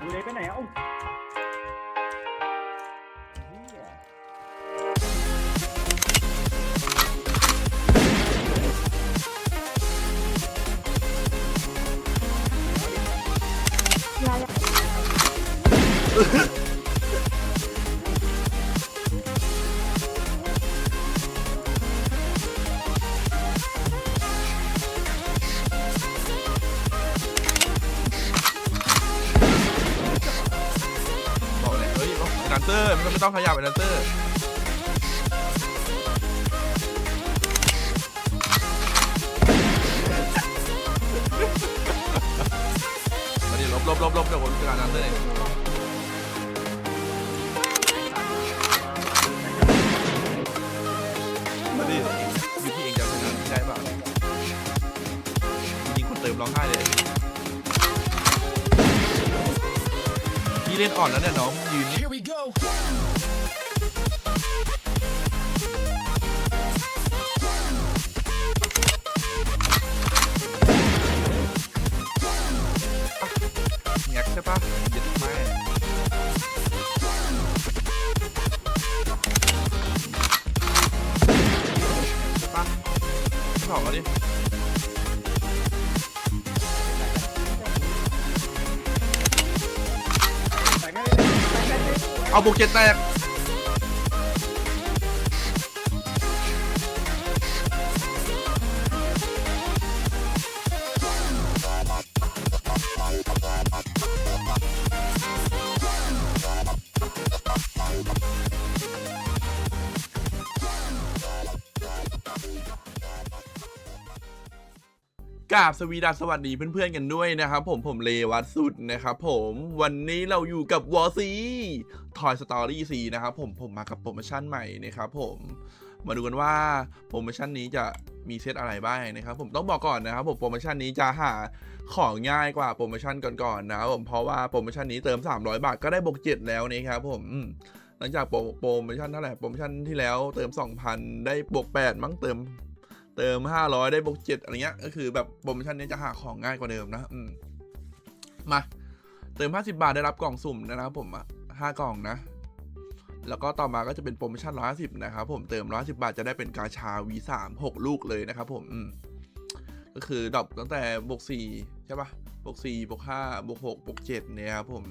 ดูเลยไปไหนอะเอ้าเหี้ย ต้องขยับเป็นเซอร์มาดิลบลบลบลบเดี๋ยวผมจะการดันเซอร์มาดิอยู่ที่เองจะชนะได้ป่าจริงคนเติมร้องไห้เลยพี่เล่นอ่อนแล้วเนี่ยน้องยืน เอาบุกเจ็ดแตกกราบสวีดัสสวัสดีเพื่อนๆกันด้วยนะครับผมผมเลวัตสุดนะครับผมวันนี้เราอยู่กับวอซี ทอยสตอรี่ซีนะครับผมผมมากับโปรโมชั่นใหม่นะครับผมมาดูกันว่าโปรโมชั่นนี้จะมีเซตอะไรบ้างนะครับ ผมต้องบอกก่อนนะครับผมโปรโมชั่นนี้จะหาของง่ายกว่าโปรโมชั่นก่อนๆนะครับผมเพราะว่าโปรโมชั่นนี้เติม 300 บาทก็ได้บวก7แล้วนะครับผมหลังจากโปรโมชั่นเท่าไหร่โปรโมชั่นที่แล้วเติม 2,000 ได้บวก8มั้งเติม เติม 500 ได้บวก7อะไรเงี้ยก็คือแบบโปรโมชั่นนี้จะหาของง่ายกว่าเดิมนะมมาเติม 50 บาทได้รับกล่องสุ่มนะครับผมอะ 5 กล่องนะ แล้วก็ต่อมาก็จะเป็นโปรโมชั่น 150 นะครับผมเติม150บาทจะได้เป็นกาชา V3 6 ลูกเลยนะครับผมอืมก็คือดรอปตั้งแต่บวก4ใช่ปะบวก4บวก5บวก6บวก7เนี่ยครับผม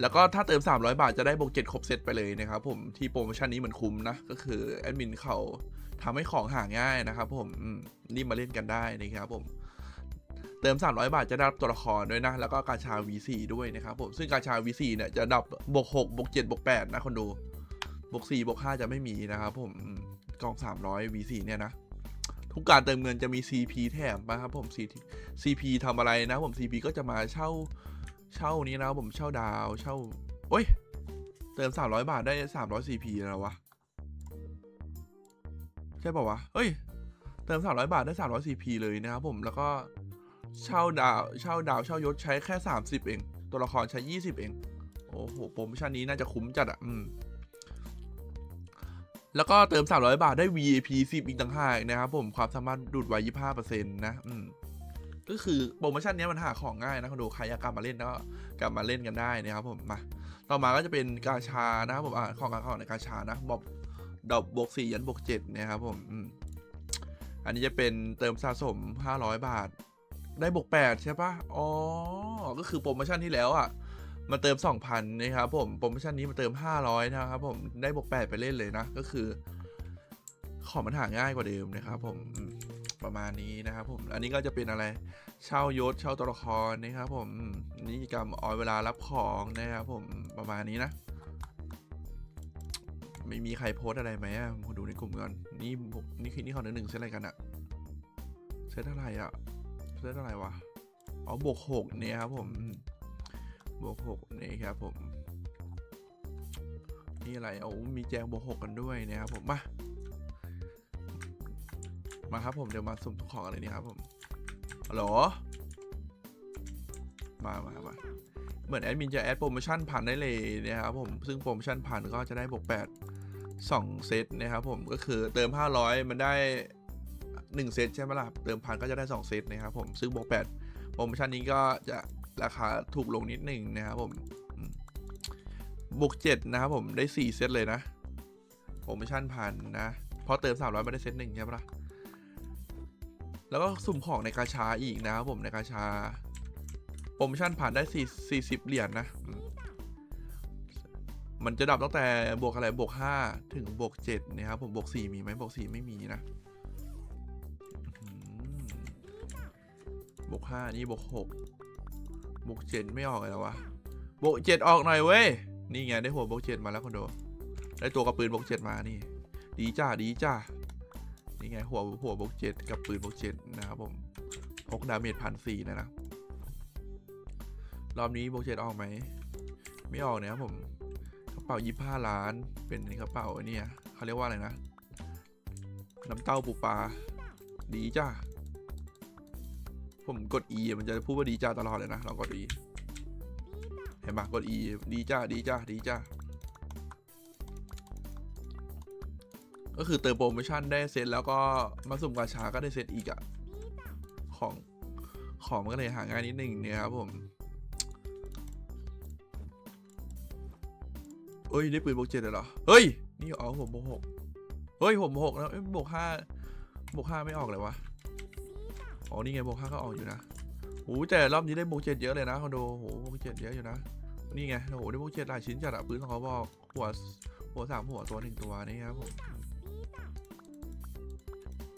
แล้วก็ถ้าเติม 300 บาทจะได้บวก7ครบเซตไปเลยนะครับผมที่โปรโมชั่นนี้เหมือนคุ้มนะ ก็คือแอดมินเขาทำให้ของหาง่ายนะครับผมอืมรีบมาเล่นกันได้นะครับผม เติม 300 บาทจะได้รับตัวละครด้วยนะ แล้วก็กาชา V4 ด้วยนะครับผม ซึ่งกาชา V4 เนี่ยจะดับบวก6บวก7บวก8นะคนดูบวก4บวก5จะไม่มีนะครับผมอืมกล่อง 300 V4 เนี่ยนะทุกการเติมเงินจะมี CP แถมนะครับผม CP ทำอะไรนะผม CP ก็จะมาเช่าเช่านี้นะผมเช่าดาวเช่าโอ้ยเติม 300 บาทได้ 300 CP แล้ววะใช่ป่าวะเฮ้ยเติม 300 บาทได้ 300 CP เลยนะครับผมแล้วก็ เช่าดาว เช่าดาว เช่ายศใช้แค่ 30 เอง ตัวละครใช้ 20 เอง โอ้โห โปรโมชั่นนี้น่าจะคุ้มจัดอะ อืม แล้วก็เติม 300 บาทได้ VIP 10 อีกต่างหากนะครับผม ความสามารถดูดไว้25%นะ อืม ก็คือโปรโมชั่นนี้มันหาของง่ายนะคุณดูใครอยากกลับมาเล่นก็กลับมาเล่นกันได้นะครับผม มา ต่อมาก็จะเป็นกาชานะครับผม อ่า ของการของในกาชานะบอกดอกบวกสี่ยันบวกเจ็ดนะครับผม อืมอันนี้จะเป็นเติมสะสม 500 บาท ได้บวก8ใช่ปะอ๋อ ก็คือโปรโมชั่นที่แล้วอะ มาเติม 2,000 นะครับผม โปรโมชั่นนี้มาเติม 500 นะครับผม ได้บวก8ไปเล่นเลยนะ ก็คือ ของมันหาง่ายกว่าเดิมนะครับผม ประมาณนี้นะครับผม อันนี้ก็จะเป็นอะไร เช่ายศ เช่าตัวละครนะครับผมนิติกรรมออยเวลารับของนะครับผม ประมาณนี้นะไม่มีใครโพสอะไรไหมอะมดูในกลุ่มก่อน นี่นี่คือนี่เขาหนึ่งหนึ่งเซตอะไรกันอะเซตอะไรอะ เซตอะไรวะอ๋อบวกหกเนี่ยครับผมบวกหกนี่ครับผม นี่อะไรโอ้มีแจงบวกหกกันด้วยนะครับผมมามาครับผมเดี๋ยวมาสุ่มทุกของอะไรนี่ครับผมฮัลโหลมามามาเหมือนแอดมินจะแอดโปรโมชั่นผ่านได้เลยนะครับผมซึ่งโปรโมชั่นผ่านก็จะได้บวก8 2เซตนะครับผมก็คือเติม 500 มันได้ 1 เซตใช่ไหมล่ะ เติมพันก็จะได้ 2 เซตนะครับผม ซึ่งบวก8โปรโมชั่นนี้ก็จะราคาถูกลงนิดหนึ่งนะครับผมบวกเจ็ดนะครับผมได้สี่เซตเลยนะโปรโมชั่นพันนะเพราะเติมสามร้อยไม่ได้เซตหนึ่งใช่ปะล่ะ แล้วก็สุ่มของในกาชาอีกนะครับผมในกาชาโปรโมชั่นผ่านได้สี่สิบเหรียญนะมมันจะดับตั้งแต่บวกอะไรบวกห้าถึงบวกเจ็ดนะครับผมบวกสี่มีไหมบวกสี่ไม่มีนะ บวกห้านี่บวกหกบวกเจ็ดไม่ออกเลยแล้ววะบวกเจ็ดออกหน่อยเว้ย นี่ไงได้หัวบวกเจ็ดมาแล้วคอนโด ได้ตัวกระปืนบวกเจ็ดมานี่ ดีจ้าดีจ้านี่ไงหัวหัวบวกเจ็ดกับปืนบวกเจ็ดนะครับผมพกดาเมจพันสี่นะนะรอบนี้บวกเจ็ดออกไหม ไม่ออกเนี่ยครับผมกระเป๋ายี่ห้าล้านเป็นกระเป๋าอ้เนี่ยเขาเรียกว่าอะไรนะน้ำเต้าปูปลาดีจ้า ผมกด E มันจะพูดว่าดีจ้าตลอดเลยนะเรากด E เห็นปะกด E ดีจ้าดีจ้าดีจ้าก็คือเติมโปรโมชั่นได้เซตแล้วก็มาสุ่มกาชาก็ได้เซตอีกอะของของมันก็เลยหาง่ายนิดนึงเนี่ยครับผมเอ้ยได้ปืนบวกเจ็ดเลยเหรอ เฮ้ย นี่อ๋อผมบวกหกเฮ้ยผมบวกหกแล้วบวกห้าบวกห้าไม่ออกเลยวะ อ๋อนี่ไงโบวกห้าก็ออกอยู่นะโอ้แต่รอบนี้ได้บวกเจ็ดเยอะเลยนะคอนโดโหบวกเจ็ดเยอะอยู่นะ นี่ไงโอ้โหได้บวกเจ็ดหลายชิ้นจัดอะปืนของเขาบอกหัวหัวสามหัวตัวหนึ่งตัวนี่ครับผม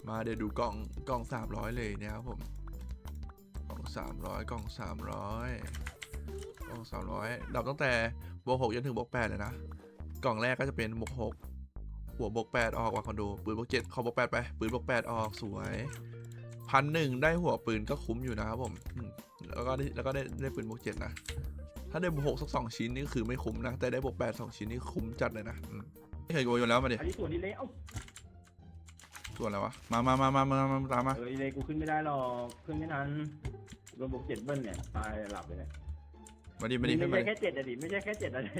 มาเดี๋ยวดูกล่องกล่องสามร้อยเลยนะครับผมกล่องสามร้อยกล่องสามร้อยกล่องสามร้อยดับตั้งแต่บวกหกจนถึงบวกแปดเลยนะกล่องแรกก็จะเป็นบวกหกหัวบวกแปดออกว่ะคอนโดปืนบวกเจ็ดขอบวกแปดไปปืนบวกแปดออกสวย พันหนึ่งได้หัวปืนก็คุ้มอยู่นะครับผมอืมแล้วก็ได้แล้วก็ได้ได้ปืนบวกเจ็ดนะ ถ้าได้บวกหกสักสองชิ้นนี่คือไม่คุ้มนะ แต่ได้บวกแปดสองชิ้นนี่คุ้มจัดเลยนะอืมไม่เคยโกยอยู่แล้วมาดิอันนี้ส่วนดีเลยเอ้าส่วนอะไรวะ มามามามามามาตามมาเออดีเลยกูขึ้นไม่ได้หรอกขึ้นไม่ทันโดนบวกเจ็ดเบิ้ลเนี่ยตายหลับเลยเนี่ยมาดิมาดิไม่ขึ้นมาใช่ดิแค่เจ็ดอะดิไม่ใช่แค่เจ็ดอะดิ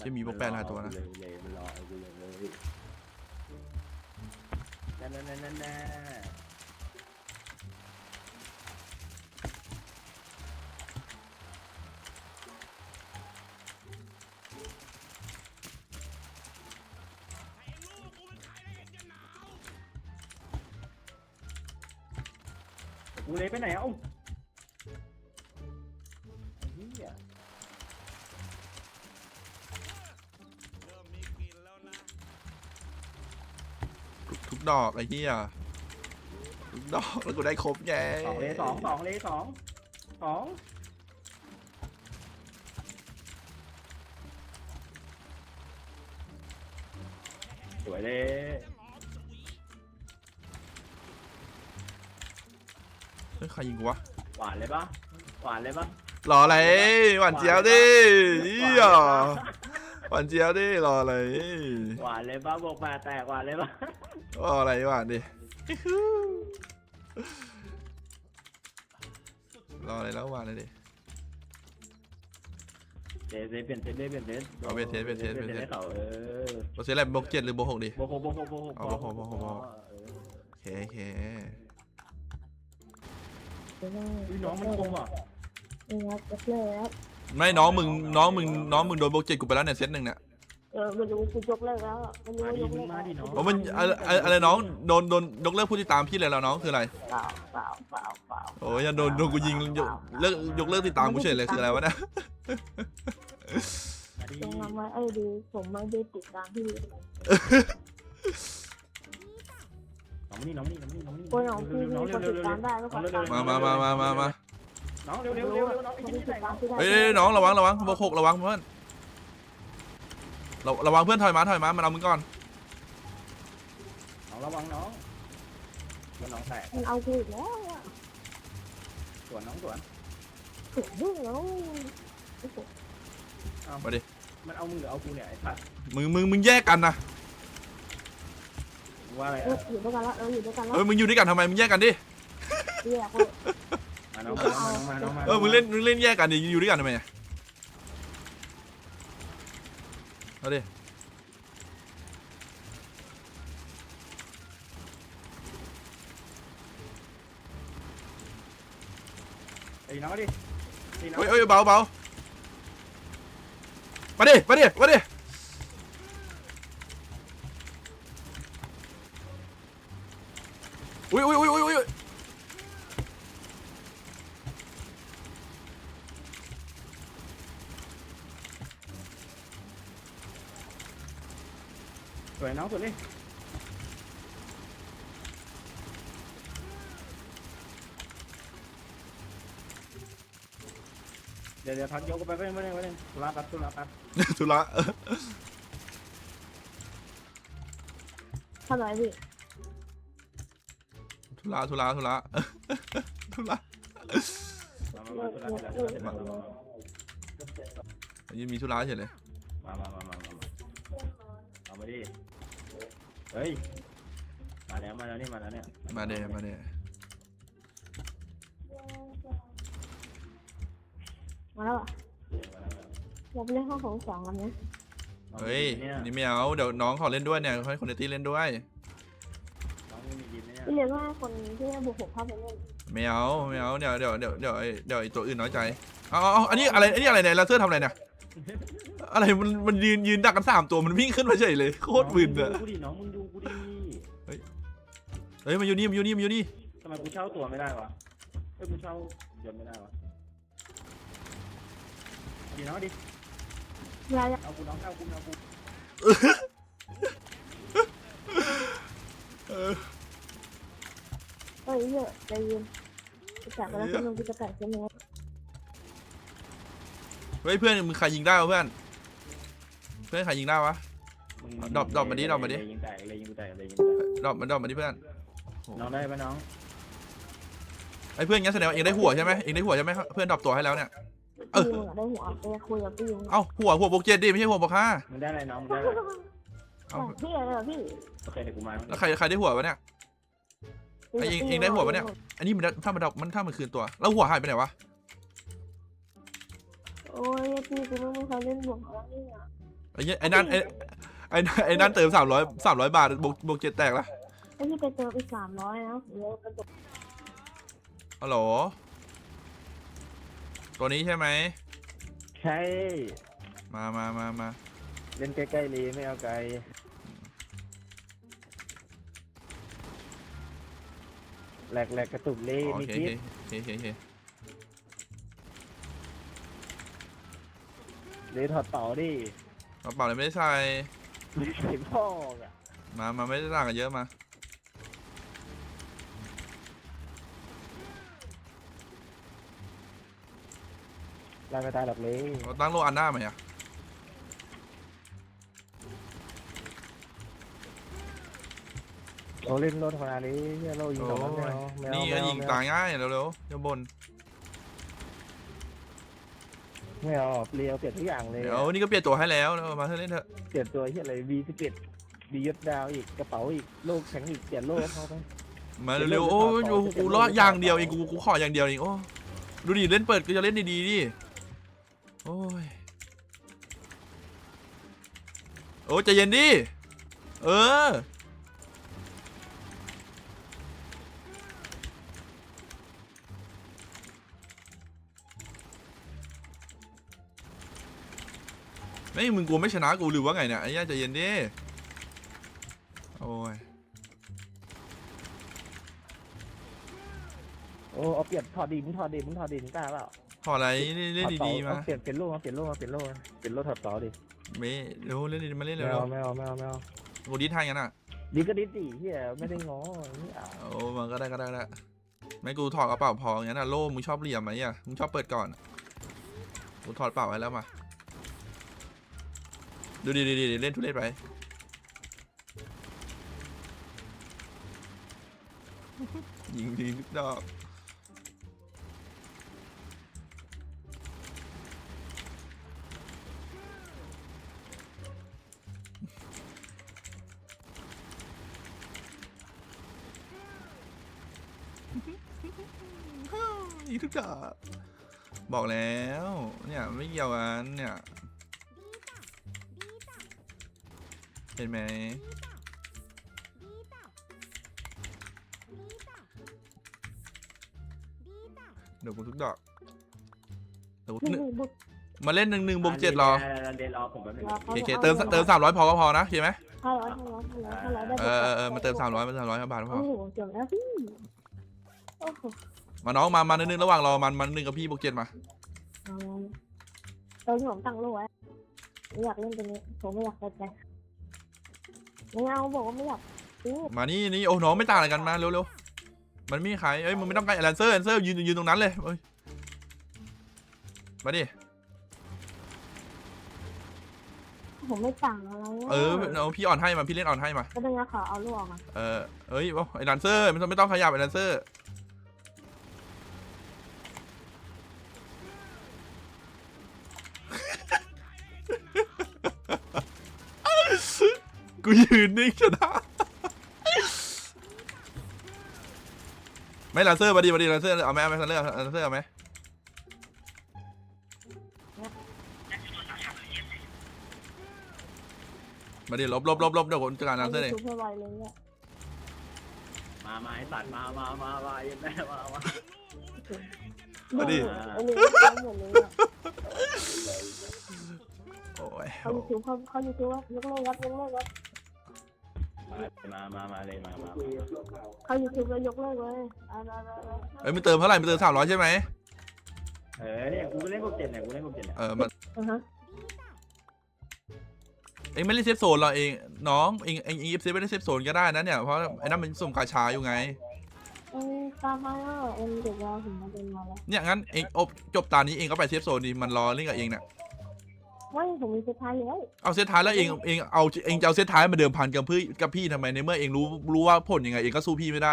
จะมีบวกแปดหลายตัวนะเลยเลยมันรอเอากูเลยเลย นั่นนั่นนั่นนั่นนั่นกูเลยไปไหนเอ้า ดอกไอ้เหี้ยทุกดอกแล้วกูได้ครบไงสองเลยสองสองเลยสองสองสวยเลยเฮ้ยใครยิงกูวะหวานเลยปะหวานเลยปะรออะไรหวานเจี๊ยวดิเหี้ยหวานเจี๊ยวดิรออะไรหวานเลยปะบวกแปดแตกหวานเลยปะร ออะไรหวานดิรออะไรแล้วหวานเลยดิเดี๋ยวเดี๋ยวเปลี่ยนเซตเดี๋ยวเปลี่ยนเซตเอาเปลี่ยนเซตเปลี่ยนเซตเปลี่ยนเซตให้เขาเออโปรเซสอะไรบวกเจ็ดหรือบวกหกดิบวกหกบวกหกบวกหกเอาบวกหกบวกหกบวกหกเออโอเคโอเคอุ้ยน้องมันคมอะนี่ครับจะเลยครับไม่น้องมึงน้องมึงน้องมึงโดนบวกเจ็ดกูไปแล้วเนี่ยเซตหนึ่งเนี่ย เออไม่รู้คือยกเลิกแล้วอะไม่รู้มาว่าดิยกมึเลิงกมาดิน้องเพราะมันอะไรอะไรอะไรน้องโดนโดนยกเลิกผู้ติดตามพี่เลยแล้วน้องคืออะไรเปล่าเปล่าเปล่าเปล่าโอ้ยอย่าโดนโดนกูยิงยกเลิกยกเลิกติดตามกูเฉยเลยคืออะไรวะเนี่ยมาดิตรงนั้นไว้เอ้ยดีผมไม่ได้ติดตามพี่น้องนี่น้องนี่น้องนี่น้องนี่คนของพี่น้องมีเร็ควนเร็ติวดเร็วตามได้ก็ขอตามมามามามามามาน้องเร็วเร็วเร็วเร็วน้องคไอ้นที่ที่ไหนติดตามพี่ได้เฮ้ยเฮ้ยน้องระวังระวังบวกหกระวังเพื่อน ระระวังเพื่อนถอยมาถอยมามันเอามึงก่อนน้องระวังน้องสวนน้องแตกมันเอากูอีกแล้วอะสวนน้องสวนถึงเรื่องแล้วมาดิมันเอามือเอากูเนี่ยไอ้สัตว์มึงมึงมึงแยกกันนะว่าอะไรเอออยู่ด้วยกันแล้วเอออยู่ด้วยกันแล้วเออมึงอยู่ด้วยกันทำไมมึงแยกกันดิเรียกเลยมาน้องมาน้องมาน้องมาเออมึงเล่นมึงเล่นแยกกันดิอยู่ด้วยกันทำไมอะ เอาดิตีน้องดิตีน้องเฮ้ยเฮ้ยเบาเบามาดิมาดิมาดิ น้องสวยดิเดี๋ยวเดี๋ยวพักยกไปไปไปไปไปตุลาปัดตุลาปัดธุระเออเท่าไหร่พี่ธุระธุระธุระธุระมามามาตุลาตุลาตุลาตุลาตุลายังมีธุระเฉยเลยมามามามามามาเอามาดิ เฮ้ย มาแล้วมาแล้วนี่มาแล้วเนี่ยมาเดมาเดมาแล้วอะเราไปเล่นห้องของสองกันนะเฮ้ยเนี่ยนี่ไม่เอาเดี๋ยวน้องขอเล่นด้วยเนี่ยให้คนในตีเล่นด้วย น้องไม่มียินเนี่ยพี่เรียนว่าคนที่บุกผมเข้าไปเล่นไม่เอาไม่เอาเดี๋ยวเดี๋ยวเดี๋ยวเดี๋ยวไอ้เดี๋ยวไอ้ตัวอื่นน้อยใจเอาเอาเอาอันนี้อะไรอันนี้อะไรเนี่ยลาเซอร์ทำอะไรเนี่ยอะไรมันมันยืนยืนดักกันสามตัวมันวิ่งขึ้นมาเฉยเลยโคตรบึนอะ น้องมึงดูกูดิน้องมึงดูกูดิ เฮ้ยมาอยู่นี่มาอยู่นี่มาอยู่นี่ทำไมกูเช่าตัวไม่ได้วะเฮ้ยกูเช่ายนต์ไม่ได้วะดีน้องดิเวลาเอากูน้องเอากูเอากูเออเอ้ยเยอะใจเย็นจะจับไปแล้วคุณลุงจะกัดใช่ไหมเฮ้ยเพื่อนมึงใครยิงได้วะเพื่อน เพื่อนใครยิงได้วะมึงดรอปดรอปมาดิดรอปมาดิ เลยยิงแตกเลยยิงกูแตกเลยยิงแตก ดรอปมันดรอปมาดิเพื่อน น้องได้ปะน้องไอ้เพื่อนงั้นแสดงว่าเองได้หัวใช่ไหมเองได้หัวใช่ไหมเพื่อนดรอปตัวให้แล้วเนี่ย เออ พี่มึงได้หัวไปคุยกับพี่มึงเอ้าหัวหัวบวกเจ็ดดิไม่ใช่หัวบวกห้ามึงได้อะไรน้องมึงได้อะไรเอ้าพี่อะไรเหรอพี่โอเคเดี๋ยวกูมาแล้วใครใครได้หัววะเนี่ยไอ้เองเองได้หัวปะเนี่ย อันนี้มันถ้ามันดรอปมันถ้ามันคืนตัว แล้วหัวหายไปไหนวะโอ้ยพี่กูไม่เคยเล่นบวกแล้วนี่อะไอ้เหี้ยไอ้นั่นไอ้ไอ้นั่นไอ้นั่นเติมสามร้อยสามร้อยบาทบวกบวกเจ็ดแตกละ ไอ้พี่ไปเจอไปสามร้อยนะเดี๋ยวกระโดดฮัลโหล ตัวนี้ใช่ไหม ใช่มามามามาเล่นใกล้ๆเลยไม่เอาไกลแหลกแหลกกระตุกเลยโอมีเคคลิปโอเคโอเคโอเคเลยถอดเป๋าดิกระเป๋าเลยไม่ได้ใส่ไม่ใส่พ่ออะมามาไม่ได้ต่างกันเยอะมา ลายไม่ตายหรอกเลยเราตั้งโลอันหน้าไหมอะโอ้เล่นรถธรรมดาเลยเฮียเรายิงสองนัดไม่เอาไม่เอานี่ก็ไม่เอายิงตายง่ายเร็วๆอย่าบ่นไม่เอาเปลี่ยนเปลี่ยนทุกอย่างเลยเดี๋ยวนี่ก็เปลี่ยนตัวให้แล้วแล้วมาเถอะเล่นเถอะเปลี่ยนตัวเฮียอะไร V11 ดียศดาวอีกกระเป๋าอีกโลกแข็งอีกเปลี่ยนโลกให้เขาไป มาเร็วๆโอ้ยโอ้โหกูรอดอย่างเดียวเองกูกูขออย่างเดียวเองโอ้ดูดิเล่นเปิดก็จะเล่นดีๆดิ โอ้ย โอ้ใจเย็นดิ เออ ไม่มึงกลัวไม่ชนะกูหรือว่าไงเนี่ยไอ้ย่าใจเย็นดิ โอ้ย โอ้เอาเปลี่ยนถอดดิมึงถอดดิมึงถอดดิมึงกล้าเปล่า ขออะไรเล่นถอเป๋ดีๆมาเอเปลี่ยนเปลี่ยนโลกมาเปลี่ยนโลกมาเปลี่ยนโลกมาเปลี่ยนโลกถอดเป๋าดิเมเร็วเล่นดีๆมาเล่นไม่เร็วเอาไม่เอาไม่เอาไม่เอาๆกูดิทางกันอะ ดีก็ดีสิเฮียไม่ได้ง้อไม่เอาโอ้มันก็ได้ก็ได้ก็ได้ไม่กูถอดกระเป๋าพองั้นอะโล่มึงชอบเหลี่ยมไหมอะมึงชอบเปิดก่อนกูถอดกระเป๋าไว้แล้วมาดูดีดีเล่นทุเรศไปยิงดีทุกดอก กดอกบอกแล้วเนี่ยไม่เกี่ยวกันเนี่ยเห็นไหมเดี๋ยวกูทุกดอกตัวหนึ่งมาเล่นหนึ่งหนึ่งบวกเจ็ดรอเดนรอผมแป๊บนึงโอเคเติมเติมสามร้อยพอก็พอนะโอเคไหมห้าร้อยห้าร้อยห้าร้อยห้าร้อยได้เออเออเออมาเติมสามร้อยมาเติมสามร้อยบาทพอโอ้โหจบแล้วพี่โอ้โห มาน้องมามาหนึ่งระหว่างรอมันมันหนึ่งกับพี่บวกเจ็ดมา เอาตอนที่ผมตั้งโลกไว้ไม่อยากเล่นตัวนี้ ผมไม่อยากเล่นใจไม่เอาบอกว่าไม่อยากซื้อมานี่นี่โอ้น้องไม่ต่างอะไรกันมาเร็วเร็วมันไม่มีใครเอ้ยมึงไม่ต้องใกล้แลนเซอร์แลนเซอร์ยืนยืนตรงนั้นเลยเอ้ยมาดิผมไม่ต่างอะไระเออเอาพี่อ่อนให้มาพี่เล่นอ่อนให้มาก็เป็นไงขอเอาลูกออกมาเออเอ้ยโอ้ไอ้แลนเซอร์ไม่ต้องไม่ต้องขยับไอ้แลนเซอร์ กูยืนนิ่งชนะไม่แลนเซอร์มาดิมาดิแลนเซอร์เอาไหมเอาไหมแลนเซอร์แลนเซอร์เอาไหมมาดิลบลบลบลบเดี๋ยวผมจัดการแลนเซอร์เองซูเปอร์ไวเลยเนี่ยมามาไอ้สัตว์มามามามาไอ้แม่มามามาดิเออเลยหมดเลยอะโอ้ยเขายูทูบเขาเขายูทูบยกเลิกครับยกเลิกครับ มามามาเลยมามาเขายูทูบแล้วยกเลิกเลยเอาเอาเอาเอาเอ้ยมันเติมเท่าไหร่มันเติมสามร้อยใช่ไหมเออเนี่ยกูเล่นกบเจ็ดเนี่ยกูเล่นกบเจ็ดเนี่ยเออมันอ่าฮะเองไม่ได้เซฟโซนหรอเองน้องเองเองเองเซฟไม่ได้เซฟโซนก็ได้นะเนี่ยเพราะไอ้นั่นมันสุ่มกาชาอยู่ไงเอ็นตามมาแล้วเอ็นเด็กเราถึงมาเป็นมาแล้วเนี่ยงั้นเองอบจบตานี้เองก็ไปเซฟโซนดิมันรอเล่นกับเองเนี่ย ไม่ผมมีสุดท้ายแล้วเอาเซตท้ายแล้วเองเองเอาเองจะเอาเซตท้ายมาเดิมพันกับพี่กับพี่ทำไมในเมื่อเองรู้รู้ว่าผลยังไงเองก็สู้พี่ไม่ได้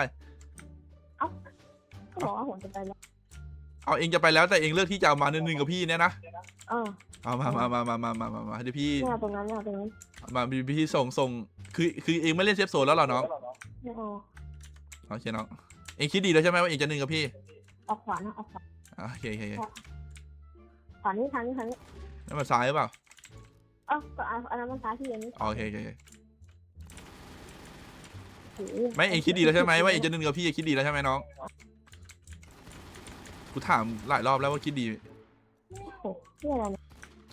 ก็บอกว่าผมจะไปแล้วเอาเองจะไปแล้วแต่เองเลือกที่จะเอามาหนึ่งๆกับพี่เนี่ยนะเออเอามามามามามามามามาเดี๋ยวพี่ไม่เอาตรงนั้นไม่เอาตรงนั้นมาพี่ส่งส่งคือคือเองไม่เล่นเซฟโซนแล้วเหรอน้องไม่เอาโอเคน้องเองคิดดีแล้วใช่ไหมว่าเองจะหนึ่งกับพี่ออกขวานะออกขวาอะโอเคโอเคโอเคขวานี่ทางนี้ทางนี้ นั่นมันซ้ายหรือเปล่าเออก็เอาอันนั้นมันซ้ายที่อันนี้อ๋อโอเคโอเคโอเคโอ้โหไม่เองคิดดีแล้วใช่ไหมว่าเองจะหนึ่งกับพี่คิดดีแล้วใช่ไหมน้องกูถามหลายรอบแล้วว่าคิดดี โอ้โหนี่อะไรเนี่ย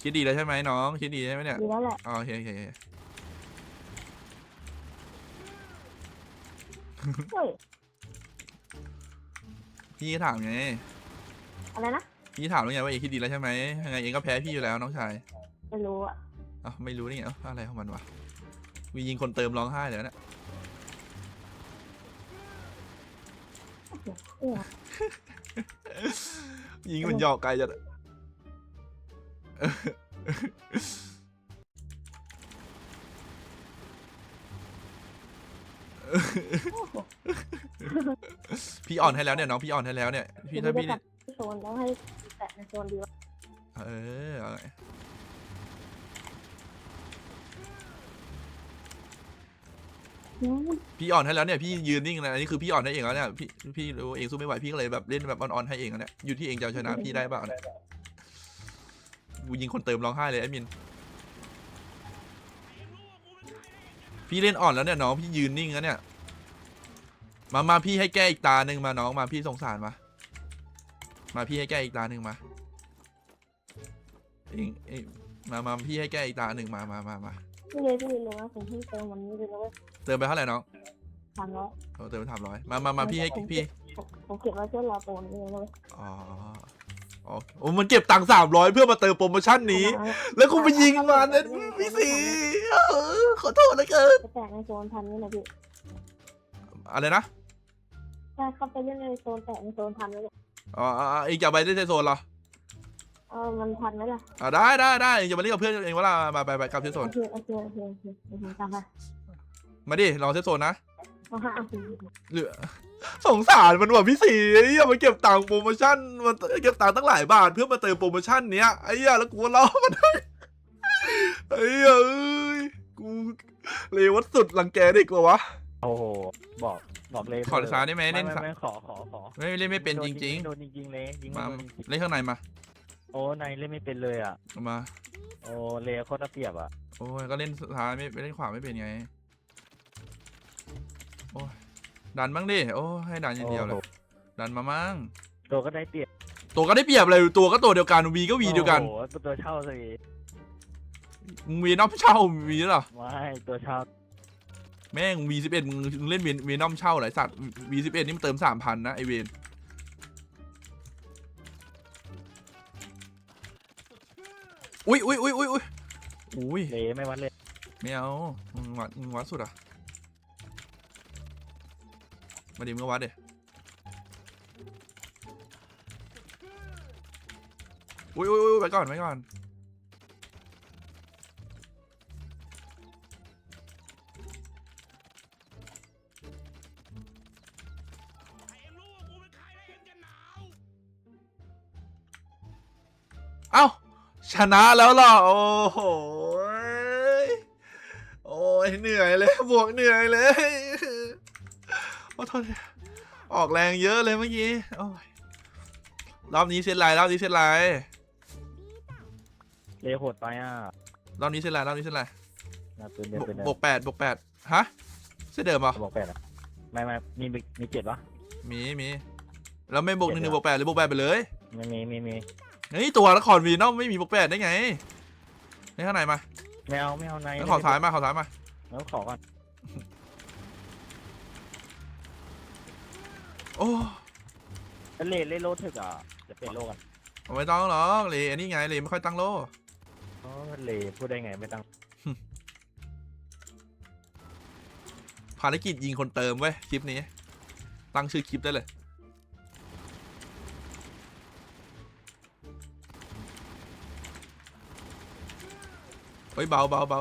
คิดดีแล้วใช่ไหมน้องคิดดีใช่ไหมเนี่ยดีแล้วแหละอ๋อโอเคโอเคโอเคเฮ้ยพี่ถามไงอะไรนะ พี่ถามแล้วไงว่าเองคิดดีแล้วใช่ไหมยังไงเองก็แพ้พี่อยู่แล้วน้องชายไม่รู้อะอ้าวไม่รู้นี่ไงเอ้าอะไรของมันวะวียิงคนเติมร้องไห้เลยนะเออยิงมันหยอกไกลจัดพี่อ่อนให้แล้วเนี่ยน้องพี่อ่อนให้แล้วเนี่ยพี่ถ้าพี่จะตัด โซนแล้วให้แตะในโซนดีวะเออเอาไงพี่อ่อนให้แล้วเนี่ยพี่ยืนนิ่งนะอันนี้คือพี่อ่อนให้เองแล้วเนี่ยพี่พี่รู้เองสู้ไม่ไหวพี่ก็เลยแบบเล่นแบบอ่อนๆให้เองแล้วเนี่ยอยู่ที่เองจะเอาชนะพี่ได้เปล่าเนี่ยกูยิงคนเติมร้องไห้เลยไอ้มินพี่เล่นอ่อนแล้วเนี่ยน้องพี่ยืนนิ่งแล้วเนี่ยมามาพี่ให้แก้อีกตาหนึ่งมาน้องมาพี่สงสารมา มาพี่ให้แก้อีกตาหนึ่งมาเองเองมามาพี่ให้แก้อีกตาหนึ่งมามามามาพี่เลยพี่เลยรู้นะผมเพิ่งเติมวันนี้เลยนะเว้ยเติมไปเท่าไหร่น้องสามร้อยเออเติมไปสามร้อยมามามาพี่ให้พี่ผมผมเก็บไว้เพื่อรอโปรนี้เลยนะเว้ยอ๋ออ๋อโอ้มันเก็บตังค์สามร้อยเพื่อมาเติมโปรโมชั่นนี้ แล้วกูไปยิงมันนะพี่สีเออขอโทษนะเกินจะแตะในโซนพันนี่แหละพี่อะไรนะใช่เข้าไปเล่นในโซนแตะในโซนพันนี่แหละ อ๋ออ๋ออ๋อเองจะเอาไปได้ในโซนเหรอเออมันพันไหมล่ะอ่าได้ได้ได้เองจะมาเล่นกับเพื่อนเองว่าล่ะมาไปไปกลับเซฟโซโอนเคโอเคโอเคโอเคโอเคตามไปมาดิลองเซฟโซนนะเอาห้าเอาสี่เหลือสงสารมันว่ะพี่สีไอ้เหี้ยมันเก็บตังค์โปรโมชั่นมันเก็บตังค์ตั้งหลายบาทเพื่อมาเติมโปรโมชั่นเนี้ยไอ้เหี้ยแล้วกูล้อมันได้ไอ้เหี้ยเอ้ยกูเลวสุดรังแกเด็กกว่าวะโอ้โหบอก บอกเลยขอซ้ายได้ไหมเล่นไม่ซ้ายไม่ขอขอขอไม่เล่นไม่เป็นจริงโดนจริงๆเลยยิงๆไม่มาโดนจริงเล่นข้างในมาๆโอ้นายเล่นไม่เป็นเลยอะเอามาโอ้เลโคตรเปรียบอะโอ้ยก็เล่นซ้ายไม่เล่นขวาไม่เป็นไงโอ้ยดันบ้างดิโอ้ยให้ดันอย่างเดียวเลยโอ้โหดันมามั่งตัวก็ได้เปรียบตัวก็ได้เปรียบเลยตัวก็ตัวเดียวกันวีก็วีเดียวกันโอ้โหตัวเช่าสิมึงวีนอมเช่าวีเหรอไม่ตัวเช่า แม่งวีสิบเอ็ดมึงเล่นเวนเวนอมเช่าเหรอไอสัตว์วีสิบเอ็ดนี่มันเติมสามพันนะ ไอเวนอุ้ยอุ้ยอุ้ยอุ้ยอุ้ยอุ้ยเลไม่วัดเลยไม่เอามึงวัดมึงวัดสุดอะ มาดิมึงก็วัดเดอุ้ยอุ้ยอุ้ยไปก่อนไปก่อน ชนะแล้วเหรอ โอ้โหยโอ้ยเหนื่อยเลยบวกเหนื่อยเลย โอ้โทษทีออกแรงเยอะเลยเมื่อกี้ โอ้ย รอบนี้เซตไลน์รอบนี้เซตไลน์เลโหดไปอะรอบนี้เซตไลน์รอบนี้เซตไลน์นะปืนเดินปืนเดินบวกแปดบวกแปดฮะเซตเดิมเหรอ บอกแปดอะไม่ไม่มีมีเจ็ดปะมีมีแล้วไม่บวกหนึ่งหนึ่งบวกแปดหรือบวกแปดไปเลย ไม่มีมีมี เฮ้ยตัวละครวีนอมไม่มีบวกแปดได้ไงในข้างในมาไม่เอาไม่เอาในแล้วขอซ้ายมาขอซ้ายมาแล้วขอก่อนโอ้แล้วเลเลโลถึกอะจะเป็นโลกันไม่ต้องหรอกเลยอันนี้ไงเลยไม่ค่อยตั้งโลอ๋อเลพูดได้ไงไม่ตั้งภารกิจยิงคนเติมเว้ยคลิปนี้ ตั้งชื่อคลิปได้เลย เฮ้ยเบาเบาเบา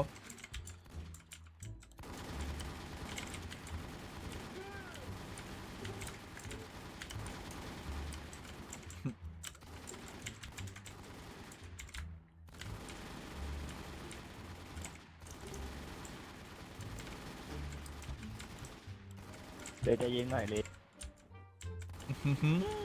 เลจะยิงหน่อยเลอื้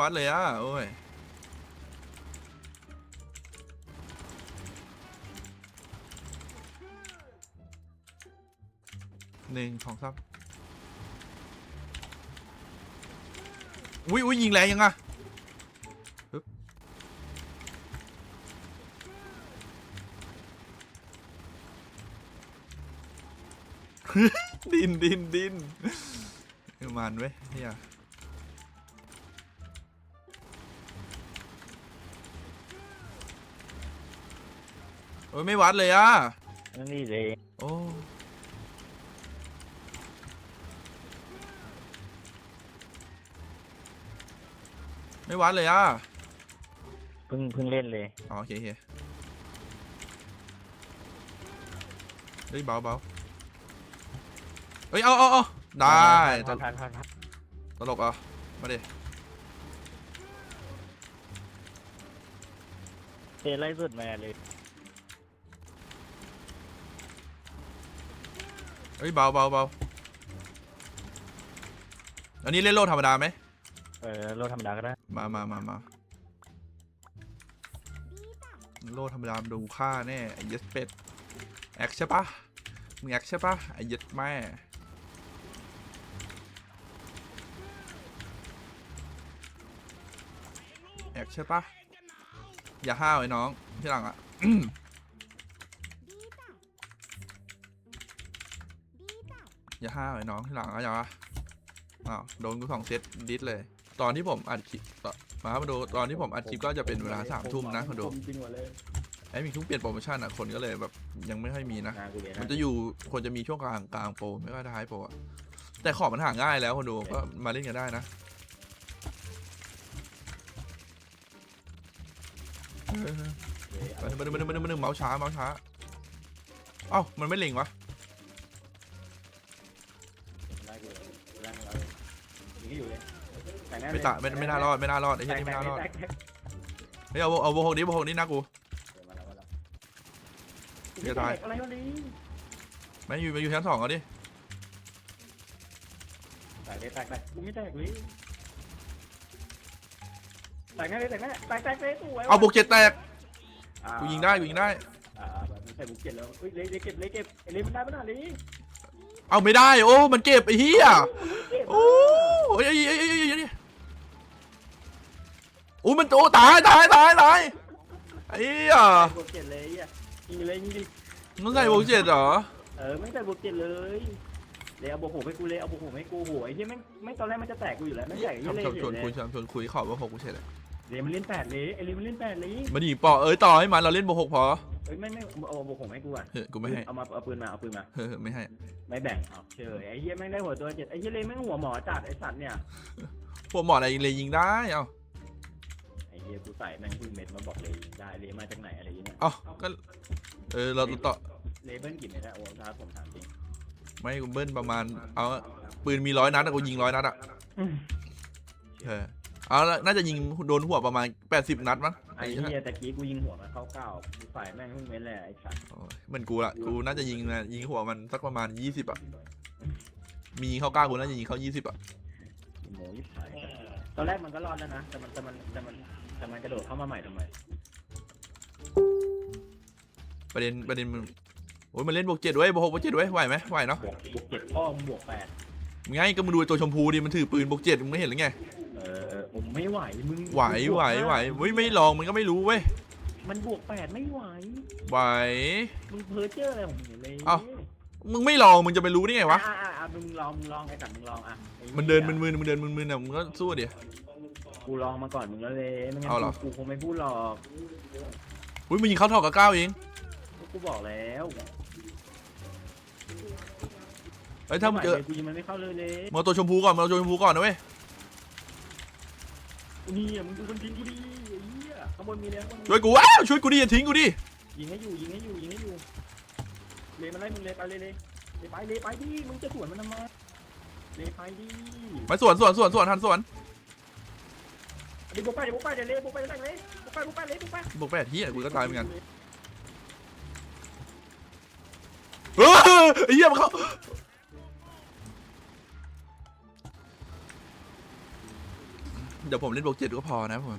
วัดเลยอะโอ้ยหนึ่งสองสามอุ้ยอุ้ยยิงแรงยังอะดินดินดินมันเว้ยเฮีย โอ้ยไม่วัดเลยอะนั่นนี่เลโอ้ไม่วัดเลยอะเพิ่งเพิ่งเล่นเลยอ๋อโอเคโอเคเฮ้ยเบาเบาเฮ้ยเอาเอาเอาได้ตพัลนพันพันพันตลกเหรอะมาดิเลไล่สุดมาเลย เฮ้ยเบาเบาเบาอันนี้เล่นโลธรรมดาไหมเออโลธรรมดาก็ได้มามามามาโลธรรมดาดูค่าแน่ไอ้เย็ดเป็ดแอคใช่ปะมึงแอคใช่ปะไอ้เย็ดแม่แอคใช่ปะอย่าห้าวไอ้น้องที่หลังอะ อย่าห้าวไอ้น้องที่หลังอะอย่าอ้าวโดนกูสองเซตดิสเลย ตอนที่ผมอัดคลิปต่อมามาดูตอนที่ผมอัดคลิปก็จะเป็นเวลาสามทุ่มนะมาดูจริงหมดเลยไอ้มีทุกเปลี่ยนโปรโมชั่นอะคนก็เลยแบบยังไม่ค่อยมีนะนากูเลยมันนะจะอยู่ควรจะมีช่วงกลางกลางโปรไม่ก็ท้ายโปรอะแต่ของมันหาง่ายแล้วคนดูก็มาเล่นกันได้นะเออมาดึงมาดึงมาดึงมาดึงมาดึงเมาส์ช้าเมาส์ช้าเอ้ามันไม่เล็งวะ แต่แไม่ตะไม่ไม่น่ารอดไม่น่ารอดไอ้เหี้ยนี่ไม่น่ารอดแตกแตกเฮ้ยเอาเอาโบหกนี้โบหกนี้นะกูมาแล้วมาแล้วเดี๋ยวตายอะไรวะนี่ไม่อยู่มาอยู่ชั้นสองเอาดิแตกเลยแตกแตกกูไม่แตกเลยแตกแน่เลยแตกแน่แตกแตกเลยสวยเอาบุกเจ็ดแตกอ่ากูยิงได้กูยิงได้อส่บุกเจ็ดแล้วเฮ้ยเลยเลยเก็บเลยเก็บไอ้เลยมันได้ปะน่ะเลยเอาไม่ได้โอ้มันเก็บไอ้เหี้ย เก็บโอ้ยเอ้ยเอ้ยเอ้ยเอ้ยเอ้ยโอ้มันโอ้ตายตายตายตายไอ้เหี้ยบุกเจ็ดเลยอะยิงเลยยิงดิมันใส่วงเจ็ดเหรอเออไม่ใส่บุกเจ็ดเลยเลยเอาบุกหกให้กูเลยเอาบุกหกให้กูโหไอ้ที่ไม่ไม่ตอนแรกมันจะแตกกูอยู่แล้วไม่แตกไอ้ชวนเลยชวนชวนเลคุยยชวนชวนคุยขอบว่าหกกูเฉยเลยเลยมันเล่นแปดเลยไอ้เลยมันเล่นแปดเลยมาดิปอเอ้ยต่อให้มันเราเล่นบวกหกพอเอ้ยไม่ไม่เอาบุกหกให้กูอะเฮ้ยกูไม่ให้เอามาเอาปืนมาเอาปืนมาเฮ้ยไม่ให้ไม่แบ่งเอาเฉยไอ้เหี้ยแม่งได้หัวตัวเจ็ดไอ้เหี้ยเลยแม่งหัวหมอจัดไอ้สัตว์เนี่ยพวกหมออะไรเลยยิงได้เอ้า ไอ้เหี้ยกูใส่แม่งพึ่งเม็ดมาบอกเลยยิงได้เลยมาจากไหนอะไรอย่างเงี้ยเอ้าก็ เออ เราต่อเลเบิ้ลกี่เม็ดอะโอ้ท้าผมถามจริงไม่กูเบิ้ลประมาณ เอาปืนมีร้อยนัดอะกูยิงร้อยนัดอะเออเอาละน่าจะยิงโดนหัวประมาณ80นัดมั้งไอ้เหี้ยตะกี้กูยิงหัวมันเข้าเก้ากูใส่แม่งพึ่งเม็ดเลยไอ้สัตว์โอ้ยเหมันกูละกูน่าจะยิงนะยิงหัวมันสักประมาณ20อะมีเข้าเก้ากูน่าจะยิงเข้า20อะโมยิบหายตอนแรกมันก็รอดแล้วนะ แต่มันแต่มันแต่มัน แต่มันกระโดดเข้ามาใหม่ทำไมประเด็นประเด็นมันโอ้ยมันเล่นบวกเจ็ดเว้ยบวกหกบวกเจ็ดเว้ยไหวไหมไหวเนาะบวกบวกเจ็ดพ่อมึงบวกแปดไงก็มึงดูไอ้ตัวชมพูดิมันถือปืนบวกเจ็ดมึงไม่เห็นหรือไงเออเออผมไม่ไหวมึงไหวมึงบไหวกไหวเฮ้ยไม่ลองมันก็ไม่รู้เว้ยมันบวกแปดไม่ไหว ไหว มึงเพ้อเจ้ออะไรของมึงเลยเอ้า มึงไม่ลองมึงจะไปรู้ได้ไงวะ อ่อ่อ่อ่มึงลองมึงลองไอ้สัตว์มึงลองอะไอ้หี้ยมันเดินมึนๆมันเดินมึนๆอะมึงก็สู้ดิ กูลองมาก่อนมึงแล้วเลยไม่งั้นเอาเหรอ กูกูคงไม่พูดหรอกอุ้ยมึงยิงเข้าทอกกับก้าวเองกูบอกแล้วเฮ้ยถ้ามึงเจอไไหวลยกูยิงมันไม่เข้าเลยเลยมึงเอาตัวชมพูก่อนมึงเอาตัวชมพูก่อนนะเว้ยนี่อะมึงดูคนทิ้งกูดิไอ้เหี้ยข้างบนมีแล้วข้างบนมีช่วยกูว้าวช่วยกูดิอย่าทิ้งกูดิยิงให้อยู่ยิงให้อยู่ยิงให้อยู่เลยมันไล่มึงเลยไปเลยเลยเลยไปเลยไปดิมึงจะสวนมันทำไมเลยไปดิไปสวนสวนสวนสวนทันสวนเดี๋ยวบุกไปเดี๋ยวบุกไปเดี๋ยวเลยบุกไปเลยเลยบุกไปบุกไปเลยบุกไปบุกไปเฮียกูก็ตายเหมือนกันเออไอ้เหี้ยมันเข้าเดี๋ยวผมเล่นบวกเจ็ดก็พอนะผม